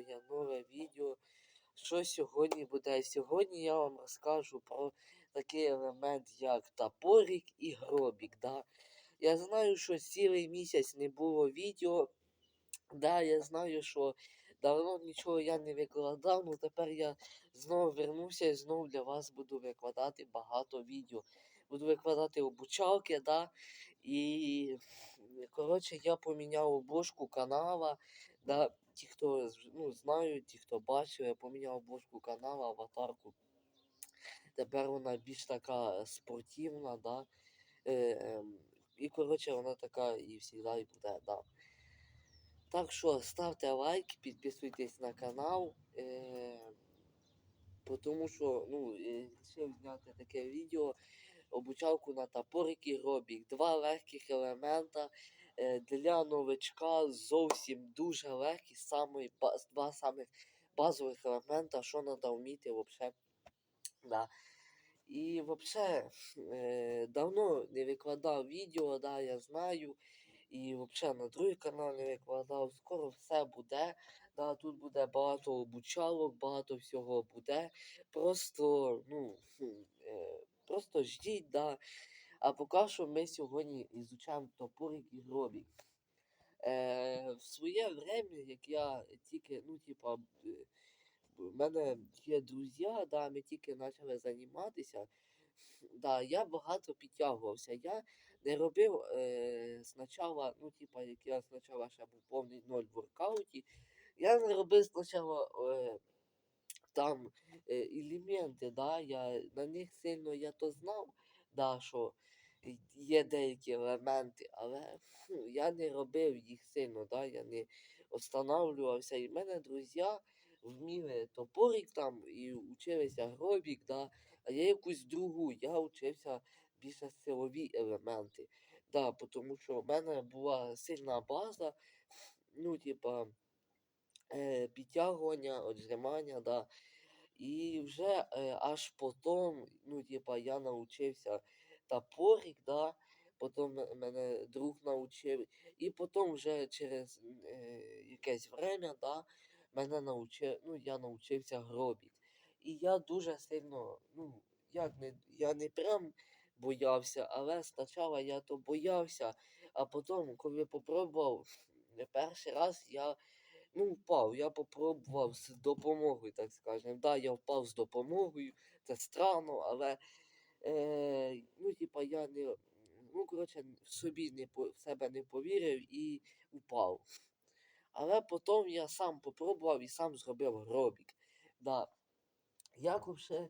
моє нове відео. Що сьогодні буде? Сьогодні я вам розкажу про такий елемент, як топорик і гробік. Да? Я знаю, що цілий місяць не було відео. Да, я знаю, що давно нічого я не викладав, але тепер я знову вернуся і знову для вас буду викладати багато відео. Буду викладати обучалки, да, і коротше я поміняв обложку канала. Да, ті, хто ну, знають, ті, хто бачив, я поміняв обложку канала, аватарку. Тепер вона більш така спортивна, да. Е, ем, і коротше вона така і завжди і буде, да. Так що ставте лайк, підписуйтесь на канал. Е, тому що ну, е, вирішив зняти таке відео. Обучалку на топорик і гробік. Два легких елемента е, для новичка зовсім дуже легкі, ба- два самих базових елемента, що треба вміти взагалі. Да. І взагалі е, давно не викладав відео, да, я знаю. І взагалі на другий канал не викладав. Скоро все буде. Да, тут буде багато обучалок, багато всього буде. Просто, ну, е, просто ждіть, да. А поки що ми сьогодні ізучаємо топорик і гробік. Е, в своє время, як я тільки, ну, типа, е, в мене є друзі, да, ми тільки почали займатися. Да, я багато підтягувався. Я не робив е, спочатку, ну, типа, як я спочатку ще був повний ноль в воркауті, я не робив спочатку е, там е, елементи, да, я, на них сильно я то знав, да, що є деякі елементи, але ну, я не робив їх сильно, да, я не встановлювався. І в мене друзі вміли топорик там і училися гробік, да, а я якусь другу, я учився більше силові елементи. Да, тому що в мене була сильна база, ну, типа, е, підтягування, отжимання, да. І вже е, аж потім, ну, типа, я навчився топорик, да, потім мене друг навчив, і потім вже через е, якесь время, да, мене навчив, ну, я навчився гробік. І я дуже сильно, ну, як не, я не прям боявся, але спочатку я то боявся, а потім, коли попробував перший раз, я ну, впав. Я попробував з допомогою, так скажемо. Да, я впав з допомогою, це странно, але е, ну, типа, я не, ну, коротше, в собі не в себе не повірив і впав. Але потім я сам попробував і сам зробив гробік. Да. Як взагалі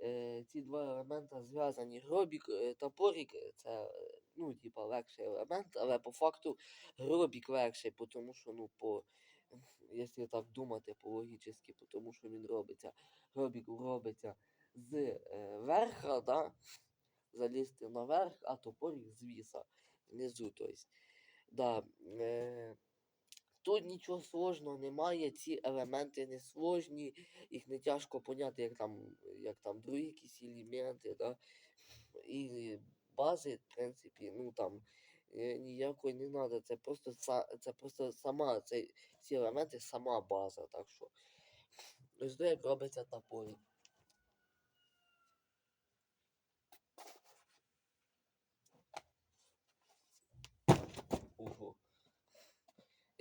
е, ці два елемента зв'язані? Гробік, е, топорік е, це ну, типа, легший елемент, але по факту гробік легший, тому що ну, по, якщо так думати по-логічно, тому що він робиться, гробік робиться з е, верха, да? залізти наверх, а топорік звіса внизу. Тобто, да, е, Тут нічого сложного немає, ці елементи не сложні, їх не тяжко поняти, як там, як там другі якісь елементи, да? і бази, в принципі, ну там е, ніякої не треба, це просто це просто сама, це, ці елементи сама база, так що. Ось як робиться топорик.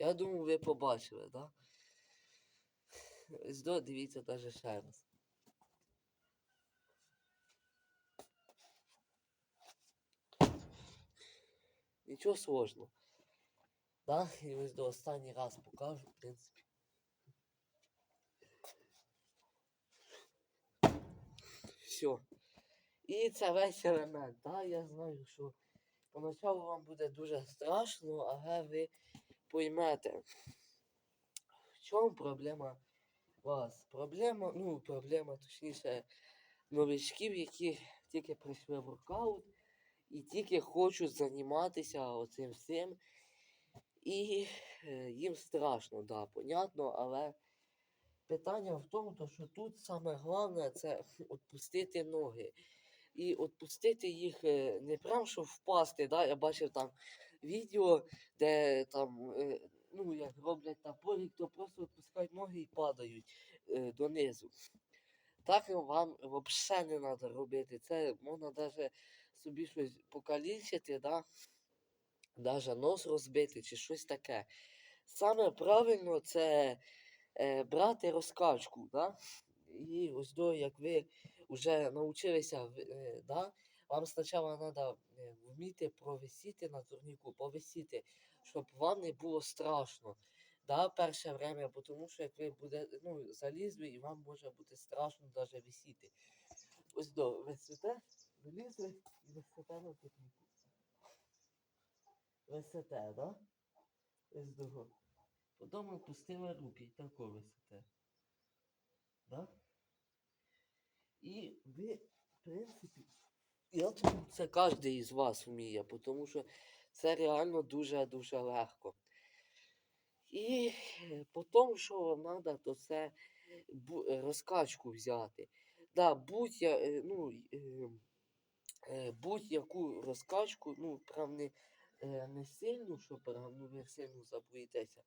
Я думаю, ви побачили, так? Да? Ось до, дивіться даже ще раз. Нічого сложного. Да? І ось до останній раз покажу, в принципі. Все. І це весь елемент. Да? Я знаю, що поначалу вам буде дуже страшно, але ви поймете. В чому проблема вас? Проблема, ну, проблема, точніше, новичків, які тільки прийшли в воркаут і тільки хочуть займатися оцим всім. І е, їм страшно, да, понятно, але питання в тому, то, що тут саме головне це відпустити ноги. І відпустити їх е, не прям, щоб впасти. Да? Я бачив там відео, де там е, ну, як роблять топорик, то просто відпускають ноги і падають е, донизу. Так вам взагалі не треба робити. Це можна навіть собі щось покалічити, да? навіть нос розбити чи щось таке. Саме правильно це е, брати розкачку. Да? І ось до як ви вже навчилися, е, да? Вам спочатку треба вміти провисіти на турніку, повисіти, щоб вам не було страшно. Да, перше время, тому що як ви будете, ну, залізли і вам може бути страшно навіть висіти. Ось до висите, вилізли і висите на турніку. Висите, да? Ось до. Потім опустили руки і тако висите. Да? І ви, в принципі, я це кожен із вас вміє, тому що це реально дуже-дуже легко. І е, потім, що вам треба, то це розкачку взяти. Да, будь, я, е, ну, е, е, будь-яку розкачку, ну, прям не, не сильну, що прям ну, ви сильно забоїтеся.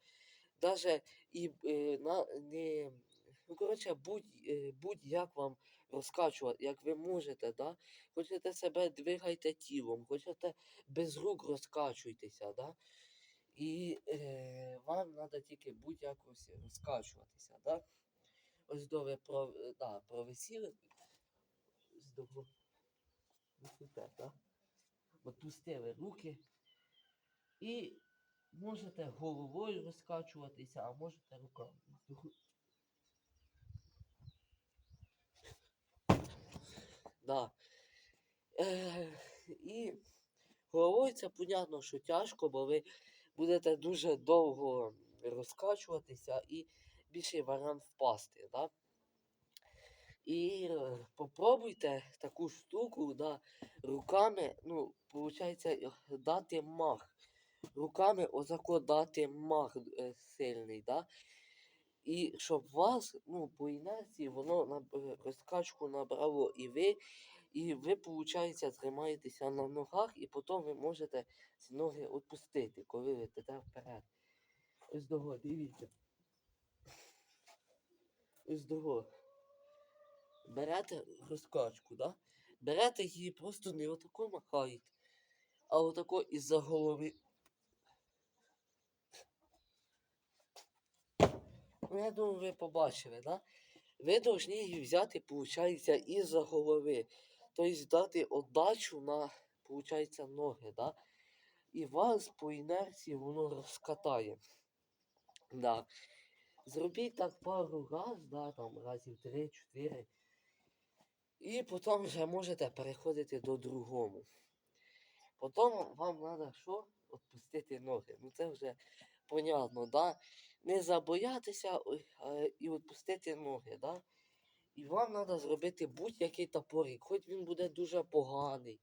Даже і на, не, ну, коротше, будь, будь-як вам розкачувати, як ви можете, да? хочете себе двигайте тілом, хочете без рук розкачуйтеся, да? І е, вам треба тільки будь-якось розкачуватися, да? Ось до ви про, да, провисіли, да? Отпустили руки і можете головою розкачуватися, а можете руками. Ось до- Да. Е, і головою це понятно, що тяжко, бо ви будете дуже довго розкачуватися і більший варіант впасти. Да? І е, попробуйте таку штуку да, руками, ну, виходить, дати мах. Руками отако дати мах е, сильний, да? І щоб вас, ну, по інерції воно на розкачку набрало і ви, і ви, виходить, тримаєтеся на ногах, і потім ви можете ці ноги відпустити, коли ви йдете вперед. Ось дого, дивіться. Ось дого. Берете розкачку, да? Берете її просто не отако махаєте, а отако із-за голови. Я думаю, ви побачили, да? Ви повинні її взяти, виходить, із-за голови. Тобто дати отдачу на, виходить, ноги, да? І вас по інерції воно розкатає. Да. Зробіть так пару раз, да, там разів 3-4. І потім вже можете переходити до другому. Потім вам треба що? Отпустити ноги. Ну це вже понятно, да? Не забоятися і відпустити ноги, да? І вам треба зробити будь-який топорик, хоч він буде дуже поганий.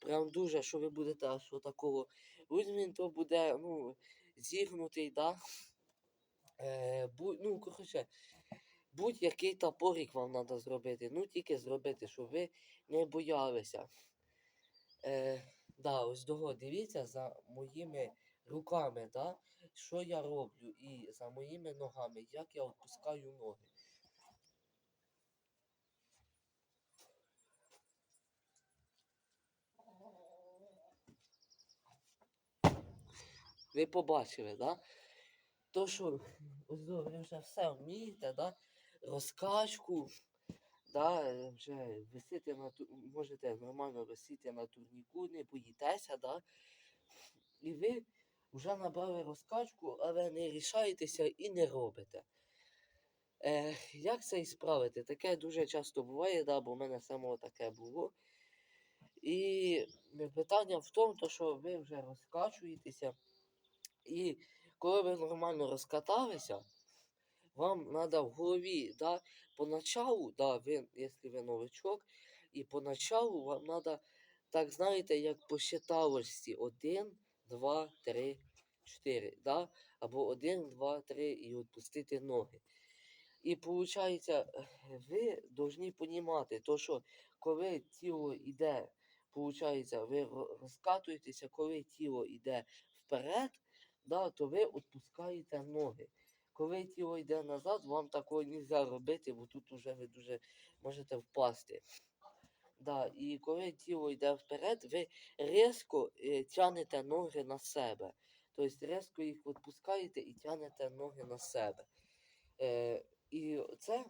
Прям дуже, що ви будете аж такого. Ось він то буде, ну, зігнутий, да? Е, будь, ну, коротше, будь-який топорик вам треба зробити. Ну, тільки зробити, щоб ви не боялися. Е, да, ось того, дивіться за моїми руками, да? що я роблю, і за моїми ногами, як я відпускаю ноги. Ви побачили, да? То що, до, ви вже все вмієте, да? Розкачку, да? вже висити на ту... можете нормально висіти на турніку, не боїтеся, да? І ви вже набрали розкачку, але не рішаєтеся і не робите. Е, як це і справити? Таке дуже часто буває, да, бо в мене самого таке було. І питання в тому, що ви вже розкачуєтеся, і коли ви нормально розкаталися, вам треба в голові, да, поначалу, да, ви, якщо ви новичок, і поначалу вам треба, так знаєте, як по считалочці 1, 2, 3, 4, да? або 1, 2, 3 і відпустити ноги. І виходить, ви повинні розуміти, то, що коли тіло йде, виходить, ви розкатуєтеся, коли тіло йде вперед, да, то ви відпускаєте ноги. Коли тіло йде назад, вам такого не можна робити, бо тут вже ви дуже можете впасти. Да, і коли тіло йде вперед, ви різко е, тягнете ноги на себе. Тобто різко їх відпускаєте і тягнете ноги на себе. Е, і це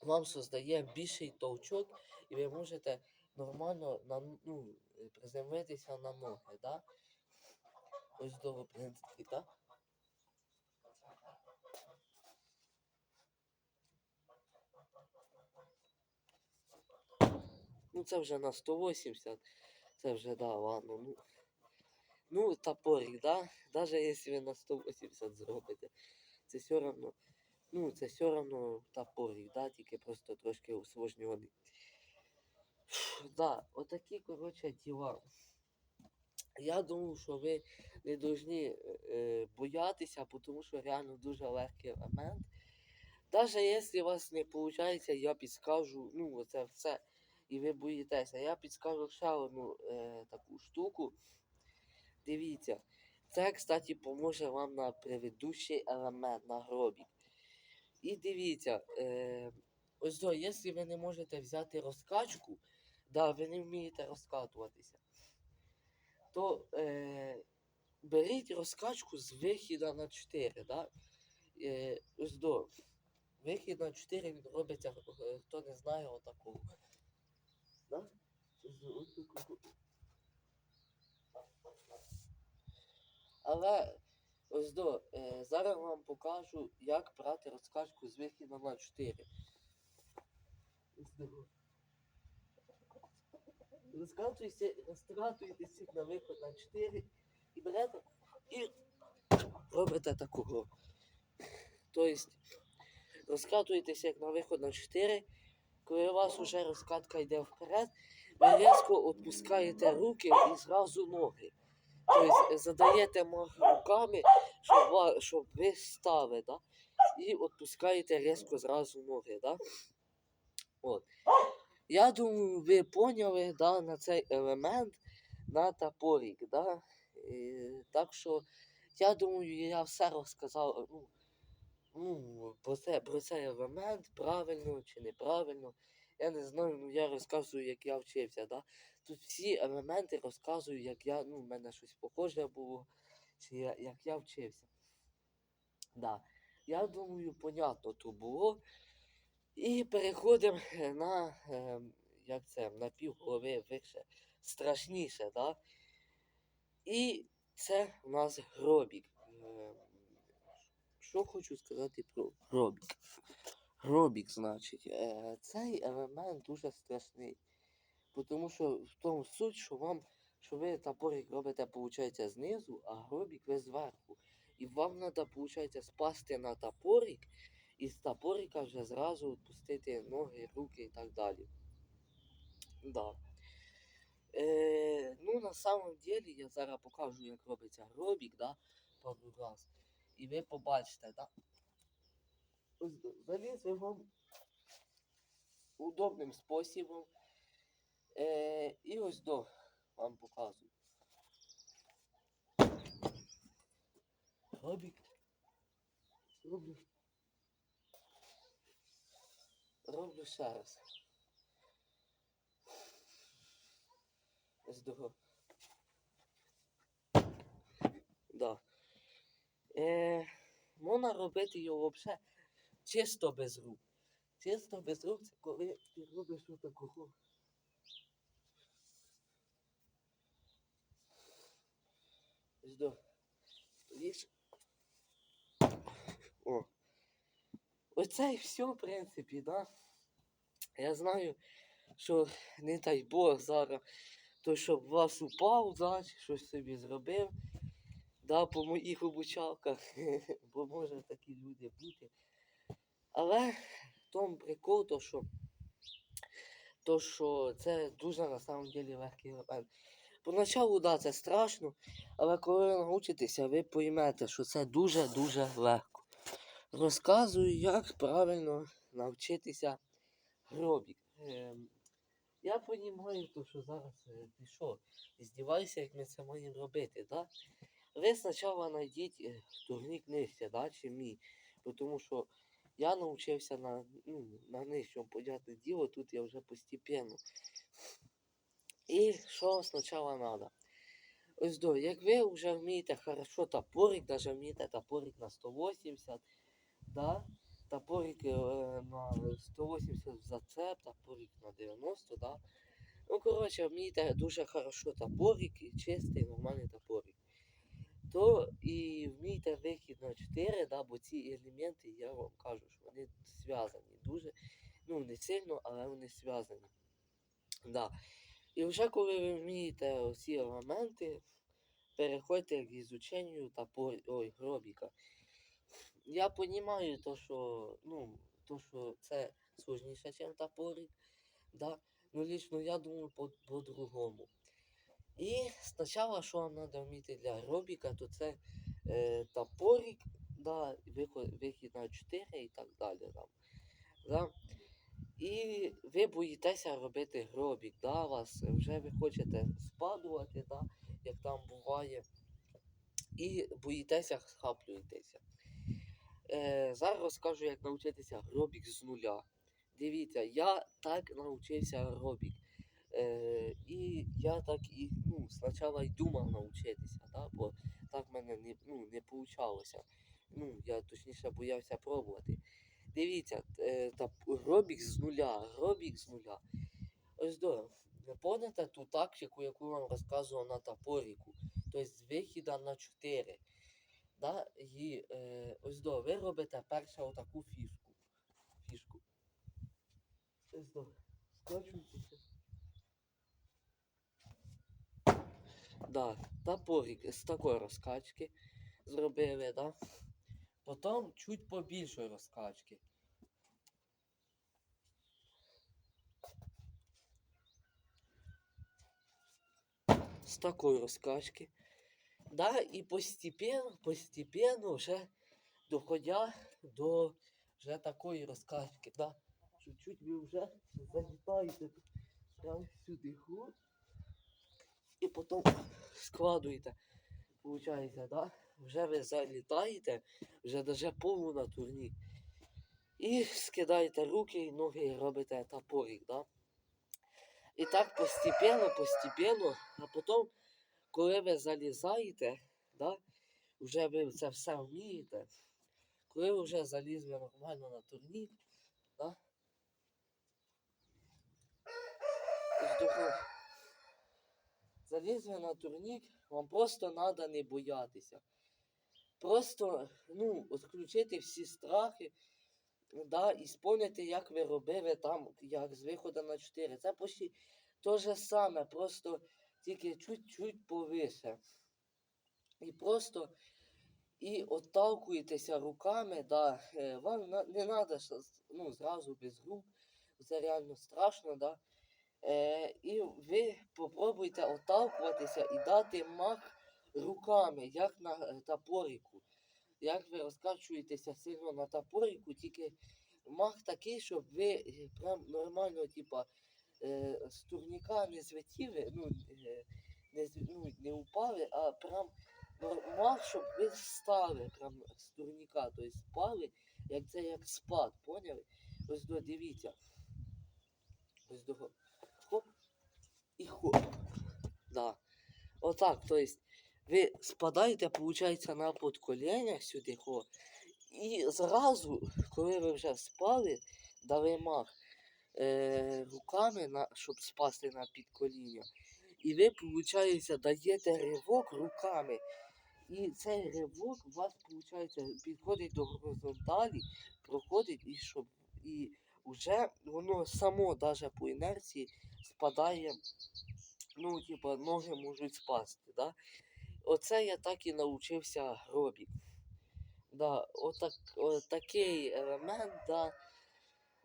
вам создає більший толчок, і ви можете нормально на, ну, приземлитися на ноги. Да? Ось до так? Ну це вже на 180. Це вже да, ладно. Ну, ну топорик, да? Даже якщо ви на 180 зробите, це все одно, ну, це все одно топорик, да? тільки просто трошки усложнений. Да, отакі, коротше, діла. Я думаю, що ви не повинні е, боятися, тому що реально дуже легкий елемент. Навіть якщо у вас не виходить, я підскажу, ну, оце все, і ви боїтеся. Я підскажу ще одну е, таку штуку. Дивіться, це, кстати, поможе вам на предыдущий елемент, на гробі. І дивіться, е, ось до, якщо ви не можете взяти розкачку, да, ви не вмієте розкатуватися, то е, беріть розкачку з вихіда на 4. Да? Е, ось до. Вихід на 4 він робиться, е, хто не знає, отакого. Да? Але ось до, е, зараз вам покажу, як брати розкачку з вихіда на 4. Ось до. Розкатуєтеся, розкатуєтеся на виход на 4 і берете і робите такого. Тобто розкатуєтеся як на виход на 4. Коли у вас вже розкатка йде вперед, ви різко відпускаєте руки і зразу ноги. Тобто задаєте мах руками, щоб, щоб ви стали, да? і відпускаєте різко зразу ноги. Да? От. Я думаю, ви поняли да, на цей елемент на топорик. Да? Е, так що я думаю, я все розказав ну, ну, про, це, про цей елемент, правильно чи неправильно. Я не знаю, ну я розказую, як я вчився. Да? Тут всі елементи розказую, як я, ну, в мене щось похоже було, чи я, як я вчився. Да. Я думаю, понятно то було. І переходимо на, е, як це, на півголови вище, страшніше, да? І це у нас гробік. Що хочу сказати про гробік? Гробік, значить, е, цей елемент дуже страшний. Тому що в тому суть, що вам, що ви топорик робите, виходить, знизу, а гробік ви зверху. І вам треба, виходить, спасти на топорик, і з топорика вже зразу відпустити ноги, руки і так далі. Да. Е, ну, на самом деле, я зараз покажу, як робиться гробік, да, пару раз. І ви побачите, до- Заліз вам удобним способом. Е, і ось до вам показую. Гробік. Роблю. Роблю ще раз. Ось до. Да. Е, можна робити його взагалі чисто без рук. Чисто без рук це коли ти робиш отакого. Ось до. Стоїш. О. Оце і все, в принципі, да. Я знаю, що не дай Бог зараз, то щоб вас упав, да, щось собі зробив. Да, по моїх обучалках, бо може такі люди бути. Але в тому прикол, то що, то, що це дуже на самом деле легкий елемент. Поначалу, да, це страшно, але коли ви научитеся, ви поймете, що це дуже-дуже легко. Розказую, як правильно навчитися гробік. Ем, я розумію, що зараз е, ти що, як ми це маємо робити, да? Ви спочатку знайдіть е, турнік нижче, да, чим мій. Тому що я навчився на, ну, на нижчому, понятне діло, тут я вже постепенно. І що спочатку треба? Ось до, як ви вже вмієте хорошо топорик, навіть вмієте топорик на 180, да? топорик е, на 180 в зацеп, топорик на 90, да? Ну, коротше, вмієте дуже хорошо топорик, і чистий, нормальний топорик. То і вмієте вихід на 4, да, бо ці елементи, я вам кажу, що вони зв'язані дуже, ну не сильно, але вони зв'язані. Да. І вже коли ви вмієте ці елементи, переходьте к изучению топор... Ой, гробіка. Я розумію, то, що, ну, то, що це сложніше, ніж топорик. Да? Ну, лично я думаю по- по-другому. І спочатку, що вам треба вміти для гробіка, то це е, топорик, да, виход, вихід на 4 і так далі. Там, да. І ви боїтеся робити гробік, да, вас вже ви хочете спадувати, да, як там буває. І боїтеся схаплюєтеся. Е, зараз розкажу, як навчитися гробік з нуля. Дивіться, я так навчився гробік. Е, і я так і ну, спочатку й думав навчитися, да, бо так в мене не, ну, не получалося. Ну, я точніше боявся пробувати. Дивіться, е, та, гробік з нуля, гробік з нуля. Ось до, помните ту тактику, яку вам розказував на топоріку, тобто з вихіда на 4. Да? І е, ось до, ви робите перше отаку фішку. Фішку. Ось до, скочуйтеся. Да, топорик з такої розкачки зробили, да? Потім чуть побільшої розкачки. З такої розкачки. Да, і постепенно, постепенно вже доходя до вже такої розкачки. Да. Чуть-чуть ви вже залітаєте прямо сюди. І потім складуєте. Получається, да? Вже ви залітаєте, вже даже повну на турнік. І скидаєте руки і ноги і робите топорик, да? І так постепенно, постепенно, а потім, коли ви залізаєте, да, вже ви це все вмієте, коли ви вже залізли нормально на турнік, да, здохов- залізли на турнік, вам просто треба не боятися. Просто ну, відключити всі страхи, да, і спомняти, як ви робили там, як з виходу на 4. Це почти те же саме, просто тільки чуть-чуть повише. І просто і отталкуєтеся руками, да, е, вам не треба ну, зразу без рук, це реально страшно, да. Е, і ви попробуйте отталкуватися і дати мах руками, як на е, топорику. Як ви розкачуєтеся сильно на топорику, тільки мах такий, щоб ви е, прям нормально, типа, е, з турніка не злетіли, ну, е, не, ну, не упали, а прям мах, щоб ви встали прям з турніка, тобто спали, як це як спад, поняли? Ось до, дивіться. Ось до і хоп. Да. Отак, то есть ви спадаєте, виходить, на подкоління сюди, хо. І зразу, коли ви вже спали, дали мах е, руками, на, щоб спасти на підкоління. І ви, виходить, даєте ривок руками. І цей ривок у вас, виходить, підходить до горизонталі, проходить і щоб і вже воно само даже по інерції спадає, ну, типа, ноги можуть спасти. Да? Оце я так і навчився гробік. Да, отак, отакий елемент, да.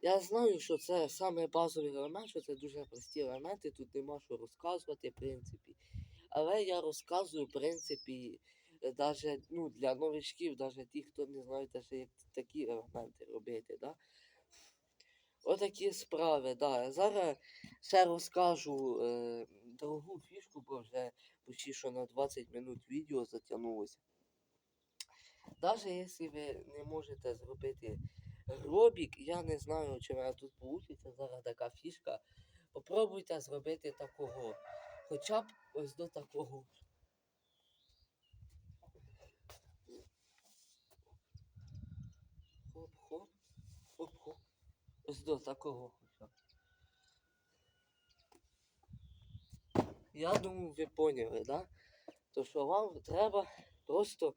Я знаю, що це саме базовий елемент, що це дуже прості елементи, тут нема що розказувати, в принципі. Але я розказую, в принципі, даже, ну, для новичків, навіть ті, хто не знає, даже, як такі елементи робити. Да? Отакі справи, да. Зараз ще розкажу е, другу фішку, бо вже почти що на 20 минут відео затягнулося. Навіть якщо ви не можете зробити гробік, я не знаю, чи мене тут вийде зараз така фішка. Попробуйте зробити такого. Хоча б ось до такого. Ось до такого. Я думаю, ви поняли, да? То що вам треба просто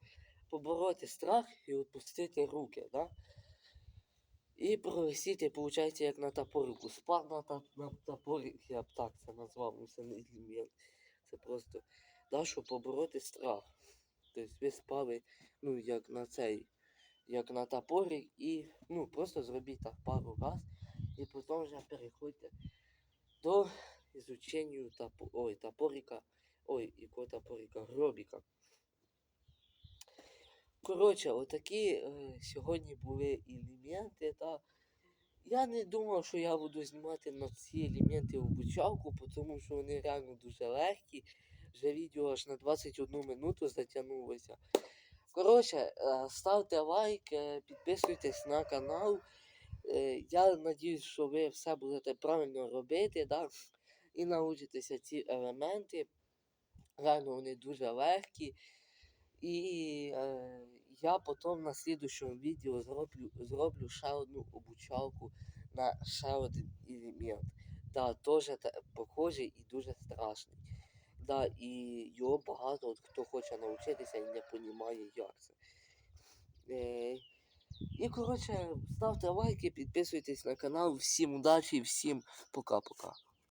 побороти страх і відпустити руки, да? І провисіти, виходить, як на топорику. Спав на, та, на топорик, я б так це назвав, ну це не елемент. Це просто, да, щоб побороти страх. Тобто ви спали, ну, як на цей, як на топорик, і ну, просто зробіть так пару раз, і потім вже переходьте до изучению топо... ой, топорика, ой, якого топорика, гробіка. Коротше, отакі е, сьогодні були елементи, та я не думав, що я буду знімати на ці елементи обучалку, тому що вони реально дуже легкі. Вже відео аж на 21 минуту затягнулося. Коротше, е, ставте лайк, підписуйтесь на канал. Е, Я надіюсь, що ви все будете правильно робити, да? і научитеся ці елементи. Реально вони дуже легкі. І е, я потім на слідущому відео зроблю, зроблю ще одну обучалку на ще один елемент. Да, теж похожий і дуже страшний. Да, і його багато от, хто хоче навчитися і не розуміє, як це. Е, і коротше, ставте лайки, підписуйтесь на канал. Всім удачі, всім пока-пока.